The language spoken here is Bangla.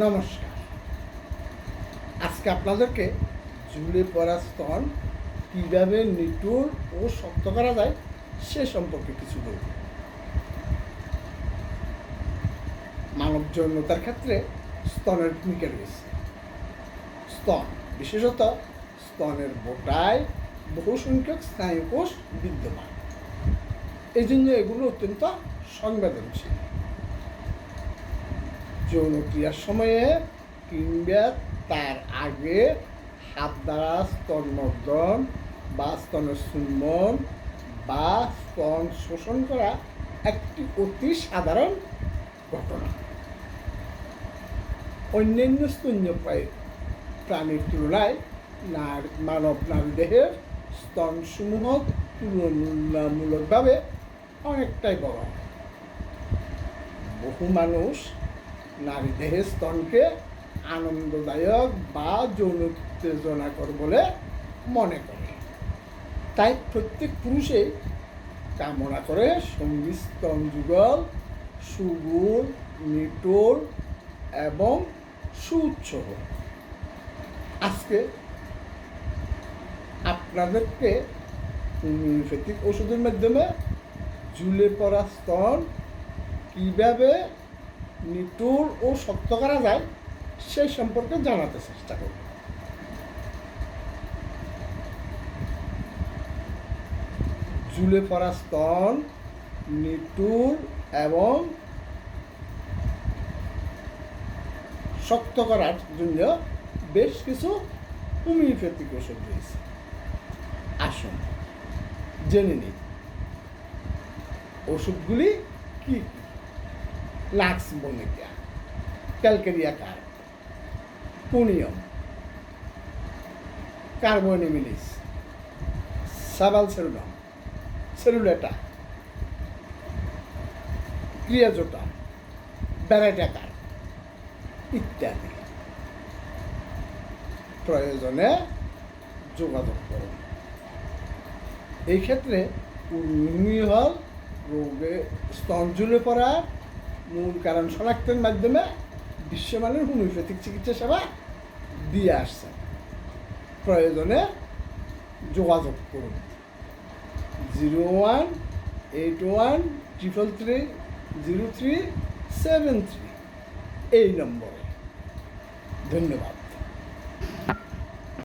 নমস্কার। আজকে আপনাদেরকে ঝুলে পড়া স্তন কীভাবে নিটুর ও শক্ত করা যায় সে সম্পর্কে কিছু বলব। মানব যৌনতার ক্ষেত্রে স্তনের ভূমিকা রয়েছে। স্তন, বিশেষত স্তনের বোটায় বহু সংখ্যক স্নায়ুকোষ বিদ্যমান। এই জন্য এগুলো অত্যন্ত সংবেদনশীল। যৌন ক্রিয়ার সময়ে কিংবা তার আগে হাত দ্বারা স্তন মর্দন বা স্তনের চুম্বন বা স্তন শোষণ করা একটি অতি সাধারণ ঘটনা। অন্যান্য স্তন্যপ্রায় প্রাণীর তুলনায় নার, মানব নারী দেহের স্তনসমূহ তুলনামূলকভাবে অনেকটাই বড়। বহু মানুষ নারী দেহের স্তনকে আনন্দদায়ক বা যৌন উত্তেজনাকর বলে মনে করে তাই প্রত্যেক পুরুষই কামনা করে সঙ্গী স্তন যুগল সুগুল নিটোর এবং সুউচ্চ হোক। আজকে আপনাদেরকে হোমিওপ্যাথিক ওষুধের মাধ্যমে ঝুলে পড়া স্তন কীভাবে নিটুর ও শক্ত করা যায়, সেই সম্পর্কে জানাতে চেষ্টা করব। ঝুলে পড়া স্তন নিটুর এবং শক্ত করার জন্য বেশ কিছু হোমিওপ্যাথিক ওষুধ রয়েছে। আসুন, জেনে নিই। ওষুধগুলি কী কী? লাক্স বনিকা ক্যালকেরিয়া কার্ব পুনিয়ম, কার্বনিমিলিস, সাবাল সেরুলাম সেরুলেটা ক্রিয়াজোটা ব্যারাটাকার ইত্যাদি। প্রয়োজনে যোগাযোগ করুন। এই ক্ষেত্রে উর্মি হল রোগে স্তন ঝুলে পড়ার মূল কারণ শনাক্তের মাধ্যমে বিশ্বমানের হোমিওপ্যাথিক চিকিৎসা সেবা দিয়ে আসছে। প্রয়োজনে যোগাযোগ করুন। Zero one eight one triple three zero three seven three এই নম্বরে। ধন্যবাদ।